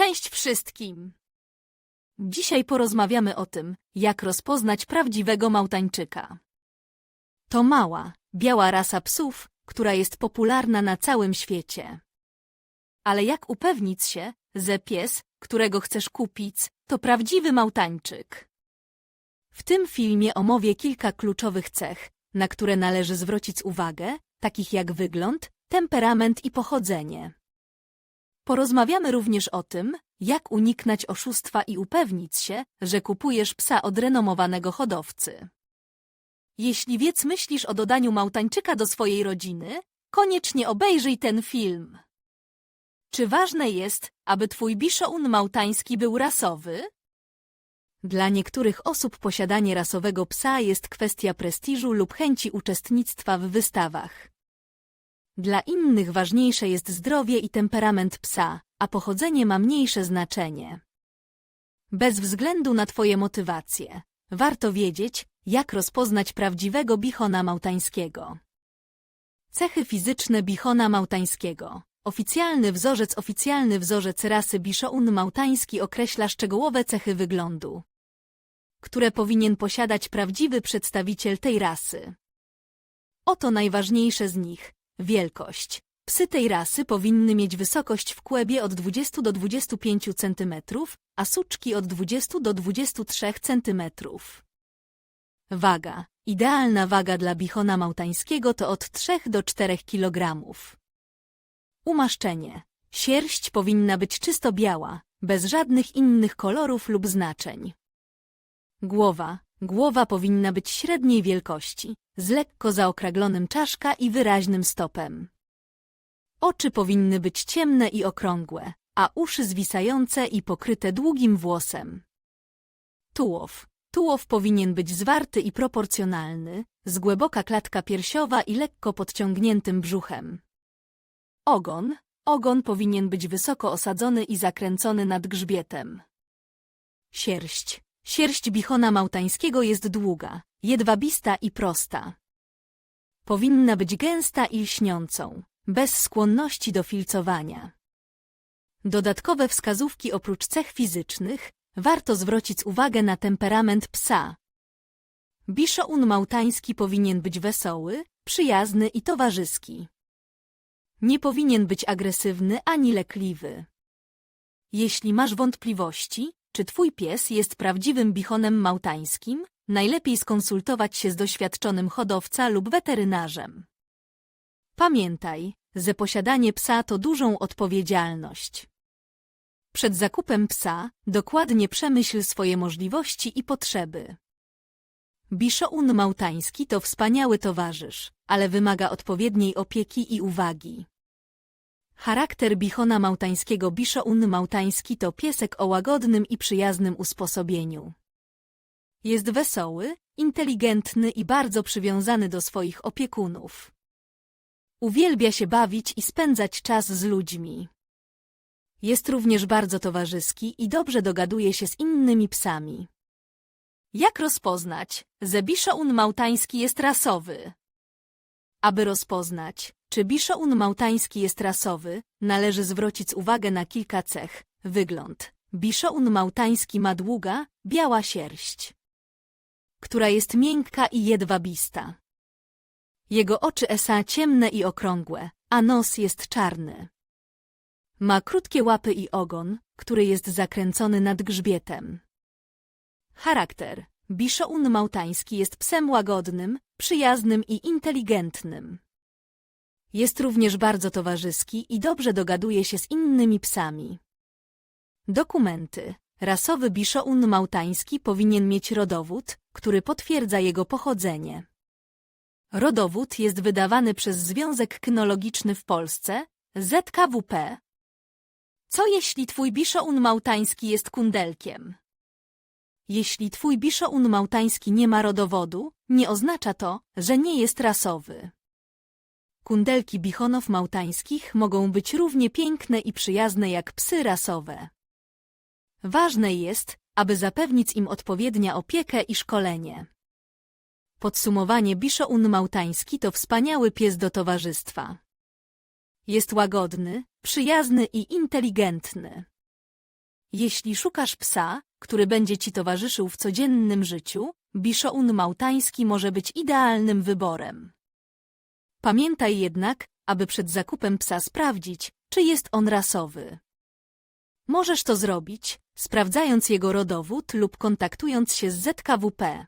Cześć wszystkim! Dzisiaj porozmawiamy o tym, jak rozpoznać prawdziwego Małtańczyka. To mała, biała rasa psów, która jest popularna na całym świecie. Ale jak upewnić się, że pies, którego chcesz kupić, to prawdziwy Małtańczyk? W tym filmie omówię kilka kluczowych cech, na które należy zwrócić uwagę, takich jak wygląd, temperament i pochodzenie. Porozmawiamy również o tym, jak uniknąć oszustwa i upewnić się, że kupujesz psa od renomowanego hodowcy. Jeśli więc myślisz o dodaniu Małtańczyka do swojej rodziny, koniecznie obejrzyj ten film. Czy ważne jest, aby twój biszoun małtański był rasowy? Dla niektórych osób posiadanie rasowego psa jest kwestia prestiżu lub chęci uczestnictwa w wystawach. Dla innych ważniejsze jest zdrowie i temperament psa, a pochodzenie ma mniejsze znaczenie. Bez względu na Twoje motywacje, warto wiedzieć, jak rozpoznać prawdziwego bichona małtańskiego. Cechy fizyczne bichona małtańskiego. Oficjalny wzorzec Oficjalny wzorzec rasy Bishoun małtański określa szczegółowe cechy wyglądu, które powinien posiadać prawdziwy przedstawiciel tej rasy. Oto najważniejsze z nich. Wielkość. Psy tej rasy powinny mieć wysokość w kłębie od 20 do 25 cm, a suczki od 20 do 23 cm. Waga. Idealna waga dla bichona małtańskiego to od 3 do 4 kg. Umaszczenie. Sierść powinna być czysto biała, bez żadnych innych kolorów lub znaczeń. Głowa. Głowa powinna być średniej wielkości, z lekko zaokraglonym czaszka i wyraźnym stopem. Oczy powinny być ciemne i okrągłe, a uszy zwisające i pokryte długim włosem. Tułów. Tułów powinien być zwarty i proporcjonalny, z głęboka klatka piersiowa i lekko podciągniętym brzuchem. Ogon. Ogon powinien być wysoko osadzony i zakręcony nad grzbietem. Sierść. Sierść bichona małtańskiego jest długa, jedwabista i prosta. Powinna być gęsta i lśniącą, bez skłonności do filcowania. Dodatkowe wskazówki oprócz cech fizycznych warto zwrócić uwagę na temperament psa. Bishoun małtański powinien być wesoły, przyjazny i towarzyski. Nie powinien być agresywny ani lekliwy. Jeśli masz wątpliwości, czy twój pies jest prawdziwym bichonem małtańskim, najlepiej skonsultować się z doświadczonym hodowca lub weterynarzem. Pamiętaj, że posiadanie psa to dużą odpowiedzialność. Przed zakupem psa dokładnie przemyśl swoje możliwości i potrzeby. Bishoun małtański to wspaniały towarzysz, ale wymaga odpowiedniej opieki i uwagi. Charakter bichona małtańskiego Bishoun małtański to piesek o łagodnym i przyjaznym usposobieniu. Jest wesoły, inteligentny i bardzo przywiązany do swoich opiekunów. Uwielbia się bawić i spędzać czas z ludźmi. Jest również bardzo towarzyski i dobrze dogaduje się z innymi psami. Jak rozpoznać, że Bishoun małtański jest rasowy? Aby rozpoznać, czy Bishoun małtański jest rasowy, należy zwrócić uwagę na kilka cech. Wygląd. Bishoun małtański ma długa, biała sierść, która jest miękka i jedwabista. Jego oczy esa ciemne i okrągłe, a nos jest czarny. Ma krótkie łapy i ogon, który jest zakręcony nad grzbietem. Charakter. Bishoun małtański jest psem łagodnym, przyjaznym i inteligentnym. Jest również bardzo towarzyski i dobrze dogaduje się z innymi psami. Dokumenty. Rasowy biszoun małtański powinien mieć rodowód, który potwierdza jego pochodzenie. Rodowód jest wydawany przez Związek Kynologiczny w Polsce, ZKWP. Co jeśli twój biszoun małtański jest kundelkiem? Jeśli twój biszoun małtański nie ma rodowodu, nie oznacza to, że nie jest rasowy. Kundelki bichonów małtańskich mogą być równie piękne i przyjazne jak psy rasowe. Ważne jest, aby zapewnić im odpowiednia opiekę i szkolenie. Podsumowanie Bishoun Małtański to wspaniały pies do towarzystwa. Jest łagodny, przyjazny i inteligentny. Jeśli szukasz psa, który będzie ci towarzyszył w codziennym życiu, Bishoun Małtański może być idealnym wyborem. Pamiętaj jednak, aby przed zakupem psa sprawdzić, czy jest on rasowy. Możesz to zrobić, sprawdzając jego rodowód lub kontaktując się z ZKWP.